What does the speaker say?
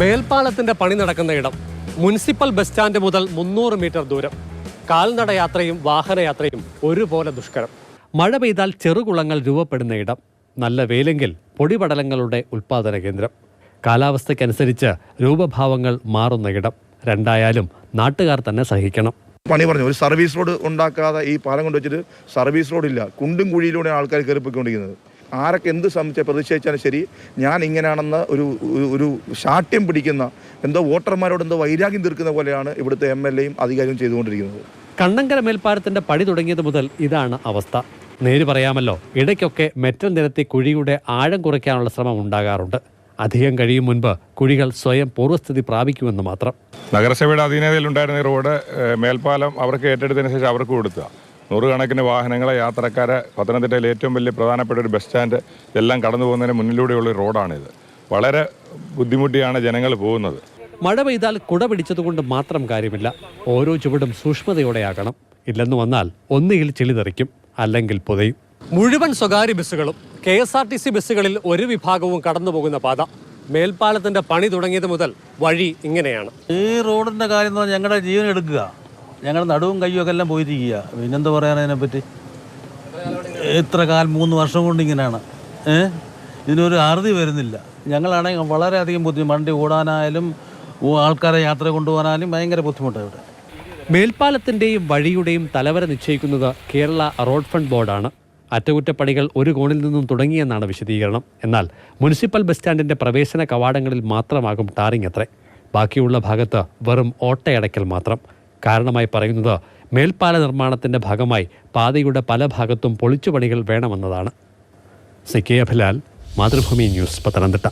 മേൽപ്പാലത്തിന്റെ പണി നടക്കുന്ന ഇടം മുനിസിപ്പൽ ബസ് സ്റ്റാൻഡ് മുതൽ മുന്നൂറ് മീറ്റർ ദൂരം. കാൽനടയാത്രയും വാഹനയാത്രയും ഒരുപോലെ ദുഷ്കരം. മഴ പെയ്താൽ ചെറുകുളങ്ങൾ രൂപപ്പെടുന്ന ഇടം. നല്ല വെയിലെങ്കിൽ പൊടിപടലങ്ങളുടെ ഉൽപാദന കേന്ദ്രം. കാലാവസ്ഥയ്ക്കനുസരിച്ച് രൂപഭാവങ്ങൾ മാറുന്ന ഇടം. രണ്ടായാലും നാട്ടുകാർ തന്നെ സഹിക്കണം. പണി പറഞ്ഞു. ഒരു സർവീസ് റോഡ് ഉണ്ടാക്കാതെ ഈ പാലം കൊണ്ട് വെച്ചിട്ട് സർവീസ് റോഡില്ല കുണ്ടും കുഴിയിലൂടെ ആൾക്കാർ കയറിപ്പോയിക്കൊണ്ടിരിക്കുന്നത്. ആരൊക്കെ എന്ത് സംബന്ധിച്ച പ്രതിഷേധിച്ചാലും ശരി ഞാൻ ഇങ്ങനെയാണെന്ന് ഒരു ഒരു- ശാഠ്യം പിടിക്കുന്ന എന്തോ വോട്ടർമാരോട് എന്തോ വൈരാഗ്യം തീർക്കുന്ന പോലെയാണ് ഇവിടുത്തെ എം എൽ എയും അധികാരിയും ചെയ്തുകൊണ്ടിരിക്കുന്നത്. കണ്ണങ്കര മേൽപ്പാലത്തിന്റെ പണി തുടങ്ങിയത് മുതൽ ഇതാണ് അവസ്ഥ. നേര് പറയാമല്ലോ ഇടയ്ക്കൊക്കെ മെറ്റൽ നിരത്തി കുഴിയുടെ ആഴം കുറയ്ക്കാനുള്ള ശ്രമം ഉണ്ടാകാറുണ്ട്. അധികം കഴിയും മുൻപ് കുഴികൾ സ്വയം പൂർവസ്ഥിതി പ്രാപിക്കുമെന്ന് മാത്രം. നഗരസഭയുടെ അധീനതയിൽ ഉണ്ടായിരുന്ന റോഡ് മേൽപ്പാലം അവർക്ക് ഏറ്റെടുത്തതിന് ശേഷം അവർക്ക് കൊടുക്കുക. നൂറുകണക്കിന് വാഹനങ്ങളെ യാത്രക്കാരെ പത്തനംതിട്ടയിൽ ഏറ്റവും വലിയ പ്രധാനപ്പെട്ട ഒരു ബസ് സ്റ്റാൻഡ് എല്ലാം കടന്നു പോകുന്നതിന് മുന്നിലൂടെയുള്ള റോഡാണിത്. വളരെ ബുദ്ധിമുട്ടിയാണ് ജനങ്ങൾ പോകുന്നത്. മഴ പെയ്താൽ കുട പിടിച്ചതുകൊണ്ട് മാത്രം കാര്യമില്ല. ഓരോ ചുവടും സൂക്ഷ്മതയോടെയാകണം. ഇല്ലെന്ന് വന്നാൽ ഒന്നുകിൽ ചെളി തെറിക്കും അല്ലെങ്കിൽ പുതയും. മുഴുവൻ സ്വകാര്യ ബസ്സുകളും K S R T C ബസ്സുകളിൽ ഒരു വിഭാഗവും കടന്നു പോകുന്ന പാത. മേൽപ്പാലത്തിന്റെ പണി തുടങ്ങിയത് മുതൽ വഴി ഇങ്ങനെയാണ്. ഈ റോഡിന്റെ കാര്യം എന്ന് പറഞ്ഞാൽ ഞങ്ങളുടെ ജീവൻ എടുക്കുക. ഞങ്ങളുടെ നടുവും കയ്യും ഒക്കെ എല്ലാം പോയിരിക്കുക പിന്നെന്താ പറയാൻ അതിനെപ്പറ്റി എത്ര കാലം മൂന്ന് വർഷം കൊണ്ട് ഇങ്ങനെയാണ്. ഏ? ഇതിനൊരു അറുതി വരുന്നില്ല. ഞങ്ങളാണെങ്കിൽ വളരെയധികം ബുദ്ധിമുട്ട് വണ്ടി ഓടാനായാലും ആൾക്കാരെ യാത്ര കൊണ്ടുപോകാനായാലും ഭയങ്കര ബുദ്ധിമുട്ടാണ് ഇവിടെ. മേൽപ്പാലത്തിന്റെയും വഴിയുടെയും തലവര നിശ്ചയിക്കുന്നത് കേരള റോഡ് ഫണ്ട് ബോർഡാണ്. അറ്റകുറ്റപ്പണികൾ ഒരു കോണിൽ നിന്നും തുടങ്ങിയെന്നാണ് വിശദീകരണം. എന്നാൽ മുനിസിപ്പൽ ബസ് സ്റ്റാൻഡിന്റെ പ്രവേശന കവാടങ്ങളിൽ മാത്രമാകും ടാറിംഗ് അത്രേ. ബാക്കിയുള്ള ഭാഗത്ത് വെറും ഓട്ടയടയ്ക്കൽ മാത്രം. കാരണമായി പറയുന്നത് മേൽപ്പാല നിർമ്മാണത്തിന്റെ ഭാഗമായി പാതയുടെ പല ഭാഗത്തും പൊളിച്ചുപണികൾ വേണമെന്നതാണ്. C K Abhilal Mathrubhumi news Pathanamthitta.